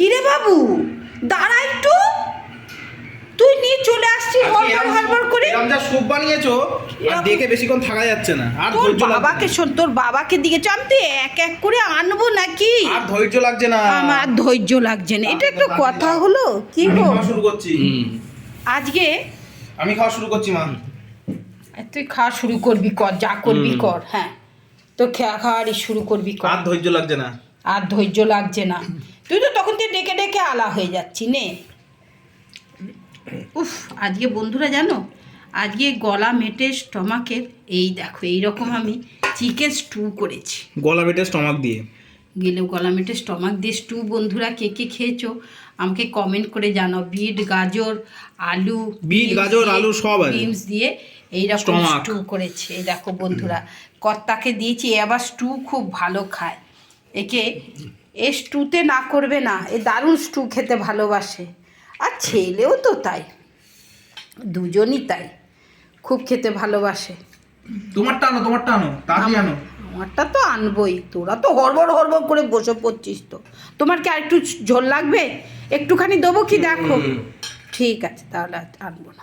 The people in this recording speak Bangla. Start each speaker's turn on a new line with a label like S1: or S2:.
S1: কিরে বাবু? দাঁড়া একটু। তুই নিয়ে চলে আসছিস হড়বড় হড়বড় করে?
S2: এরকম যা স্যুপ বানিয়েছো আর দেখে বেশিক্ষণ থাকা যাচ্ছে না। আর
S1: তোর
S2: ধৈর্য
S1: বাবাকে শোন তোর বাবাকে দিকে চ আমি তো এক এক করে আনব নাকি?
S2: আর ধৈর্য লাগছে না।
S1: আমার ধৈর্য লাগছে না। এটা একটা কথা হলো? কি গো
S2: শুরু করছি।
S1: আজকে?
S2: আমি খাওয়া শুরু করছি মা।
S1: তুই খাওয়া শুরু করবি কর যা করবি কর হ্যাঁ। তো খাওয়া খাওয়ারই শুরু করবি কর।
S2: আর ধৈর্য লাগছে না।
S1: আর ধৈর্য লাগছে না। তুই তো তখন তুই ডেকে ডেকে আলা হয়ে যাচ্ছি নে। উফ আজকে বন্ধুরা জানো আজকে গলা মেটে স্টমাকের এই দেখো এই রকম আমি চিকেন স্টু করেছি।
S2: গলা মেটে স্টমাক দিয়ে?
S1: গেলেও গলা মেটে স্টমাক দিয়ে স্টু বন্ধুরা কে কে খেয়েছো? আমাকে কমেন্ট করে জানাও বিট গাজর আলু
S2: বিট, গাজর, আলু সব।
S1: বিনস দিয়ে এইরকম। স্টু করেছে। এই দেখো বন্ধুরা কর্তাকে দিয়েছি এ আবার স্টু খুব ভালো খায়। একে এ স্টুতে না করবে না এ দারুণ স্টু খেতে ভালোবাসে। আর ছেলেও তো তাই দুজনই তাই খুব খেতে ভালোবাসে।
S2: তোমারটা আনো তোমারটা আনো তাড়াতাড়ি আনো।
S1: আমারটা তো আনবই তোরা তো হড়বড় হড়বড় করে বসে পড়ছিস তো। তোমার কি আর একটু ঝোল লাগবে? একটুখানি দেবো কি? দেখো। ঠিক আছে তাহলে আনব না।